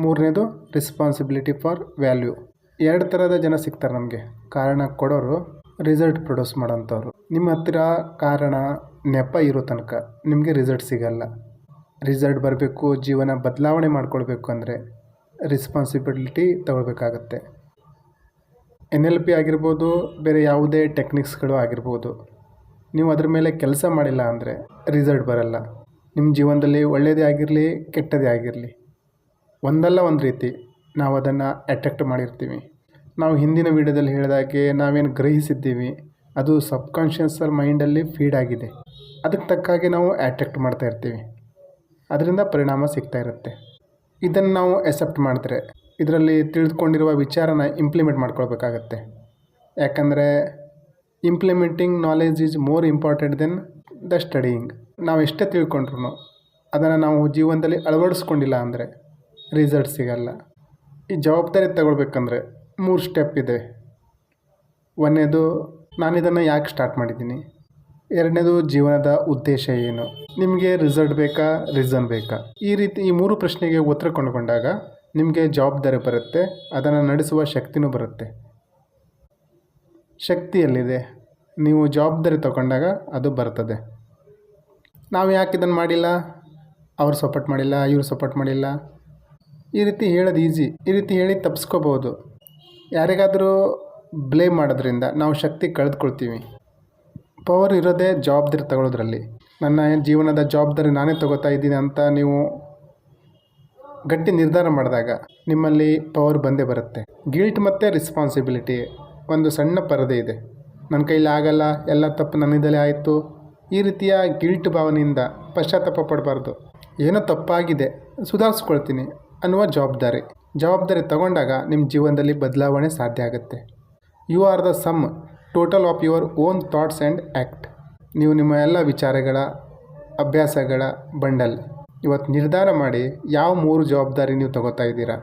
ಮೂರನೇದು responsibility for value ಎರಡು ಥರದ ಜನ ಸಿಗ್ತಾರೆ ನಮಗೆ. ಕಾರಣ ಕೊಡೋರು ರಿಸಲ್ಟ್ ಪ್ರೊಡ್ಯೂಸ್ ಮಾಡೋಂಥವ್ರು. ನಿಮ್ಮ ಹತ್ತಿರ ಕಾರಣ ನೆಪ ಇರೋ ತನಕ ನಿಮಗೆ ರಿಸಲ್ಟ್ ಸಿಗಲ್ಲ. ರಿಸಲ್ಟ್ ಬರಬೇಕು, ಜೀವನ ಬದಲಾವಣೆ ಮಾಡ್ಕೊಳ್ಬೇಕು ಅಂದರೆ ರೆಸ್ಪಾನ್ಸಿಬಿಲಿಟಿ ತಗೊಳ್ಬೇಕಾಗತ್ತೆ. ಎನ್ ಎಲ್ ಪಿ ಆಗಿರ್ಬೋದು, ಬೇರೆ ಯಾವುದೇ ಟೆಕ್ನಿಕ್ಸ್ಗಳು ಆಗಿರ್ಬೋದು, ನೀವು ಅದ್ರ ಮೇಲೆ ಕೆಲಸ ಮಾಡಿಲ್ಲ ಅಂದರೆ ರಿಸಲ್ಟ್ ಬರಲ್ಲ. ನಿಮ್ಮ ಜೀವನದಲ್ಲಿ ಒಳ್ಳೆಯದೇ ಆಗಿರಲಿ, ಕೆಟ್ಟದೇ ಆಗಿರಲಿ. ಒಂದಲ್ಲ ಒಂದು ರೀತಿ ನಾವು ಅದನ್ನು ಅಟ್ರಾಕ್ಟ್ ಮಾಡಿರ್ತೀವಿ. ನಾವು ಹಿಂದಿನ ವೀಡಿಯೋದಲ್ಲಿ ಹೇಳಿದಾಗೆ ನಾವೇನು ಗ್ರಹಿಸಿದ್ದೀವಿ, ಅದು ಸಬ್ಕಾನ್ಷಿಯಸ್ಸಲ್ಲಿ ಮೈಂಡಲ್ಲಿ ಫೀಡ್ ಆಗಿದೆ. ಅದಕ್ಕೆ ತಕ್ಕ ಹಾಗೆ ನಾವು ಅಟ್ರಾಕ್ಟ್ ಮಾಡ್ತಾ ಇರ್ತೀವಿ. ಅದರಿಂದ ಪರಿಣಾಮ ಸಿಗ್ತಾ ಇರುತ್ತೆ. ಇದನ್ನು ನಾವು ಎಕ್ಸೆಪ್ಟ್ ಮಾಡಿದ್ರೆ ಇದರಲ್ಲಿ ತಿಳಿದುಕೊಂಡಿರುವ ವಿಚಾರನ ಇಂಪ್ಲಿಮೆಂಟ್ ಮಾಡ್ಕೊಳ್ಬೇಕಾಗತ್ತೆ. ಯಾಕಂದರೆ implementing knowledge is more important than the studying ನಾವು ಎಷ್ಟೇ ತಿಳ್ಕೊಂಡ್ರು ಅದನ್ನು ನಾವು ಜೀವನದಲ್ಲಿ ಅಳವಡಿಸ್ಕೊಂಡಿಲ್ಲ ಅಂದರೆ ರಿಸಲ್ಟ್ ಸಿಗಲ್ಲ. ಈ ಜವಾಬ್ದಾರಿ ತಗೊಳ್ಬೇಕಂದ್ರೆ ಮೂರು ಸ್ಟೆಪ್ ಇದೆ. ಒಂದನೇದು ನಾನು ಇದನ್ನು ಯಾಕೆ ಸ್ಟಾರ್ಟ್ ಮಾಡಿದ್ದೀನಿ? ಎರಡನೇದು, ಜೀವನದ ಉದ್ದೇಶ ಏನು? ನಿಮಗೆ ರಿಸಲ್ಟ್ ಬೇಕಾ ರೀಸನ್ ಬೇಕಾ? ಈ ರೀತಿ ಈ ಮೂರು ಪ್ರಶ್ನೆಗೆ ಉತ್ತರ ಕೊಂಡುಕೊಂಡಾಗ ನಿಮಗೆ ಜವಾಬ್ದಾರಿ ಬರುತ್ತೆ, ಅದನ್ನು ನಡೆಸುವ ಶಕ್ತಿನೂ ಬರುತ್ತೆ. ಶಕ್ತಿ ಎಲ್ಲಿದೆ? ನೀವು ಜವಾಬ್ದಾರಿ ತಗೊಂಡಾಗ ಅದು ಬರ್ತದೆ. ನಾವು ಯಾಕೆ ಇದನ್ನು ಮಾಡಿಲ್ಲ? ಅವ್ರು ಸಪೋರ್ಟ್ ಮಾಡಿಲ್ಲ, ಇವ್ರು ಸಪೋರ್ಟ್ ಮಾಡಿಲ್ಲ? ಈ ರೀತಿ ಹೇಳೋದು ಈಸಿ. ಈ ರೀತಿ ಹೇಳಿ ತಪ್ಪಿಸ್ಕೋಬೋದು ಯಾರಿಗಾದರೂ ಬ್ಲೇಮ್ ಮಾಡೋದ್ರಿಂದ ನಾವು ಶಕ್ತಿ ಕಳೆದುಕೊಳ್ತೀವಿ. ಪವರ್ ಇರೋದೇ ಜವಾಬ್ದಾರಿ ತಗೊಳ್ಳೋದ್ರಲ್ಲಿ ನನ್ನ ಜೀವನದ ಜವಾಬ್ದಾರಿ ನಾನೇ ತಗೋತಾ ಇದ್ದೀನಿ ಅಂತ ನೀವು ಗಟ್ಟಿ ನಿರ್ಧಾರ ಮಾಡಿದಾಗ ನಿಮ್ಮಲ್ಲಿ ಪವರ್ ಬಂದೇ ಬರುತ್ತೆ. ಗಿಲ್ಟ್ ಮತ್ತು ರೆಸ್ಪಾನ್ಸಿಬಿಲಿಟಿ ಒಂದು ಸಣ್ಣ ಪರದೆ ಇದೆ. ನನ್ನ ಕೈಲಿ ಆಗಲ್ಲ, ಎಲ್ಲ ತಪ್ಪು ನನ್ನಿಂದಲೇ ಆಯಿತು. ಈ ರೀತಿಯ ಗಿಲ್ಟ್ ಭಾವನೆಯಿಂದ ಪಶ್ಚಾತ್ತಾಪ ಪಡಬಾರ್ದು. ಏನೋ ತಪ್ಪಾಗಿದೆ. ಸುಧಾರಿಸ್ಕೊಳ್ತೀನಿ. ಅನ್ನುವ ಜವಾಬ್ದಾರಿ. ಜವಾಬ್ದಾರಿ ತಗೊಂಡಾಗ ನಿಮ್ಮ ಜೀವನದಲ್ಲಿ ಬದಲಾವಣೆ ಸಾಧ್ಯ ಆಗುತ್ತೆ. You are the sum total of your own thoughts and act ನೀವು ನಿಮ್ಮ ಎಲ್ಲ ವಿಚಾರಗಳ, ಅಭ್ಯಾಸಗಳ ಬಂಡಲ್. ಇವತ್ತು ನಿರ್ಧಾರ ಮಾಡಿ ಯಾವ ಮೂರು ಜವಾಬ್ದಾರಿ ನೀವು ತಗೋತಾ ಇದ್ದೀರಾ?